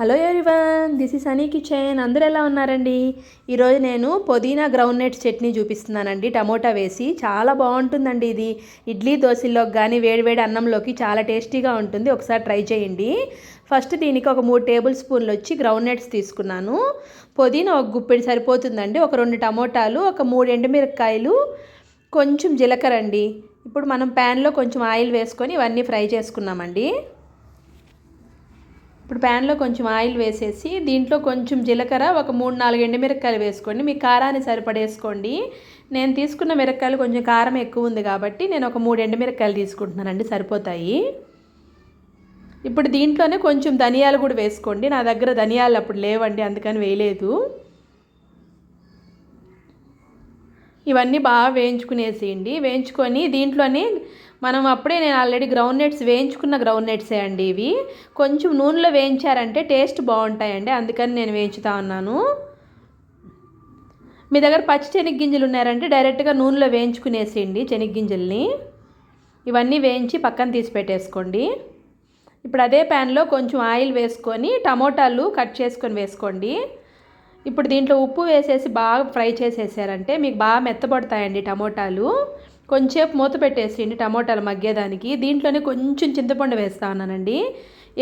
Hello everyone this is honey kitchen అందరూ ఎలా ఉన్నారండి? ఈరోజు నేను పుదీనా గ్రౌండ్నట్ చట్నీ చూపిస్తున్నానండి. టమోటా వేసి చాలా బాగుంటుందండి ఇది. ఇడ్లీ దోశల్లోకి కానీ వేడివేడి అన్నంలోకి చాలా టేస్టీగా ఉంటుంది. ఒకసారి ట్రై చేయండి. ఫస్ట్ దీనికి ఒక మూడు టేబుల్ స్పూన్లు వచ్చి గ్రౌండ్ నట్స్ తీసుకున్నాను. పుదీనా ఒక గుప్పెడు సరిపోతుందండి. ఒక రెండు టమోటాలు ఒక మూడు ఎండుమిరపకాయలు కొంచెం జీలకర్ర అండి. ఇప్పుడు మనం ప్యాన్లో కొంచెం ఆయిల్ వేసుకొని ఇవన్నీ ఫ్రై చేసుకున్నామండి. ఇప్పుడు ప్యాన్లో కొంచెం ఆయిల్ వేసేసి దీంట్లో కొంచెం జీలకర్ర ఒక మూడు నాలుగు ఎండుమిరపకాయలు వేసుకోండి. మీ కారాన్ని సరిపడేసుకోండి. నేను తీసుకున్న మిరపకాయలు కొంచెం కారం ఎక్కువ ఉంది కాబట్టి నేను ఒక మూడు ఎండుమిరపకాయలు తీసుకుంటున్నానండి సరిపోతాయి. ఇప్పుడు దీంట్లోనే కొంచెం ధనియాలు కూడా వేసుకోండి. నా దగ్గర ధనియాలు అప్పుడు లేవండి అందుకని వేయలేదు. ఇవన్నీ బాగా వేయించుకునేసేయండి. వేయించుకొని దీంట్లోనే మనం అప్పుడే నేను ఆల్రెడీ గ్రౌండ్ నట్స్ వేయించుకున్న గ్రౌండ్ నట్సే అండి ఇవి. కొంచెం నూనెలో వేయించారంటే టేస్ట్ బాగుంటాయండి. అందుకని నేను వేయించుతా ఉన్నాను. మీ దగ్గర పచ్చి శనగ్గింజలు ఉన్నారంటే డైరెక్ట్గా నూనెలో వేయించుకునేసేయండి శనగ్గింజల్ని. ఇవన్నీ వేయించి పక్కన తీసి పెట్టేసుకోండి. ఇప్పుడు అదే ప్యాన్లో కొంచెం ఆయిల్ వేసుకొని టమోటాలు కట్ చేసుకొని వేసుకోండి. ఇప్పుడు దీంట్లో ఉప్పు వేసేసి బాగా ఫ్రై చేసేసారంటే మీకు బాగా మెత్తబడతాయండి టమోటాలు. కొంచెంసేపు మూత పెట్టేసేయండి టమోటాలు మగ్గేదానికి. దీంట్లోనే కొంచెం చింతపండు వేస్తా ఉన్నానండి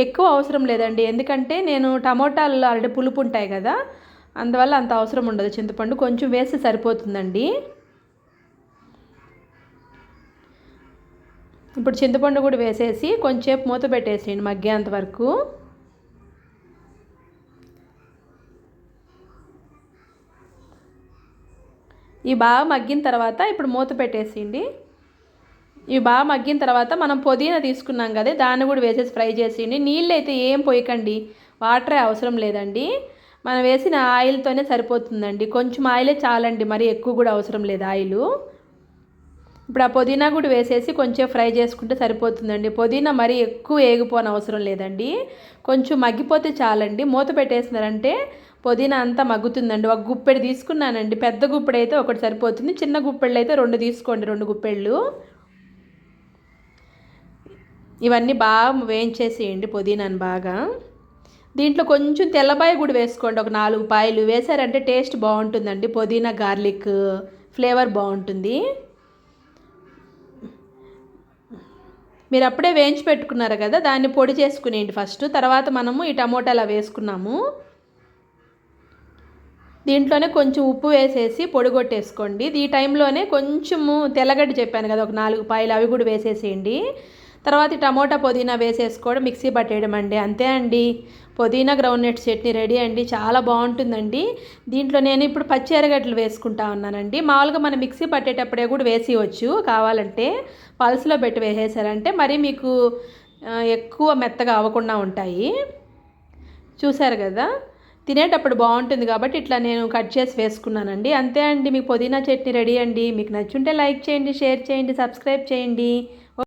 ఎక్కువ అవసరం లేదండి. ఎందుకంటే నేను టమోటాలు ఆల్రెడీ పులుపు ఉంటాయి కదా అందువల్ల అంత అవసరం ఉండదు. చింతపండు కొంచెం వేస్తే సరిపోతుందండి. ఇప్పుడు చింతపండు కూడా వేసేసి కొంచెంసేపు మూత పెట్టేసేయండి మగ్గేంత వరకు. ఇవి బాగా మగ్గిన తర్వాత ఇప్పుడు మూత పెట్టేసిండి ఇవి బాగా మగ్గిన తర్వాత మనం పుదీనా తీసుకున్నాం కదా దాన్ని కూడా వేసేసి ఫ్రై చేసేయండి నీళ్ళు అయితే ఏం పోయకండి వాటరే అవసరం లేదండి. మనం వేసిన ఆయిల్తోనే సరిపోతుందండి. కొంచెం ఆయిలే చాలండి మరి ఎక్కువ కూడా అవసరం లేదు ఆయిల్. ఇప్పుడు ఆ పుదీనా కూడా వేసేసి కొంచెం ఫ్రై చేసుకుంటే సరిపోతుందండి. పుదీనా మరి ఎక్కువ ఏగిపోని అవసరం లేదండి. కొంచెం మగ్గిపోతే చాలండి. మూత పెట్టేసినారంటే పుదీనా అంతా మగ్గుతుందండి. ఒక గుప్పెడు తీసుకున్నానండి. పెద్ద గుప్పెడు అయితే ఒకటి సరిపోతుంది. చిన్న గుప్పెళ్ళు అయితే రెండు తీసుకోండి రెండు గుప్పెళ్ళు. ఇవన్నీ బాగా వేయించేసేయండి పుదీనాను బాగా. దీంట్లో కొంచెం తెల్లబాయ కూడా వేసుకోండి. ఒక నాలుగు పాయలు వేసారంటే టేస్ట్ బాగుంటుందండి. పుదీనా గార్లిక్ ఫ్లేవర్ బాగుంటుంది. మీరు అప్పుడే వేయించి పెట్టుకున్నారు కదా దాన్ని పొడి చేసుకునేయండి ఫస్ట్. తర్వాత మనము ఈ టమోటాలు వేసుకున్నాము. దీంట్లోనే కొంచెం ఉప్పు వేసేసి పొడిగొట్టేసుకోండి. ఈ టైంలోనే కొంచెము తెల్లగడ్డ చెప్పాను కదా ఒక నాలుగు పాయలు అవి కూడా వేసేసేయండి. తర్వాత టమోటా పుదీనా వేసేసుకోవడం మిక్సీ పట్టేయడం అండి. అంతే అండి. పుదీనా గ్రౌండ్నట్ చట్నీ రెడీ అండి. చాలా బాగుంటుందండి. దీంట్లో నేను ఇప్పుడు పచ్చి ఎరగడ్డలు వేసుకుంటా ఉన్నానండి. మామూలుగా మనం మిక్సీ పట్టేటప్పుడే కూడా వేసేయచ్చు కావాలంటే. పల్స్లో పెట్టి వేసేసారంటే మరి మీకు ఎక్కువ మెత్తగా అవ్వకుండా ఉంటాయి. చూసారు కదా? తినేటప్పుడు బాగుంటుంది కాబట్టి ఇట్లా నేను కట్ చేసి వేసుకున్నానండి. అంతే అండి మీకు పుదీనా చట్నీ రెడీ అండి. మీకు నచ్చుంటే లైక్ చేయండి షేర్ చేయండి సబ్స్క్రైబ్ చేయండి.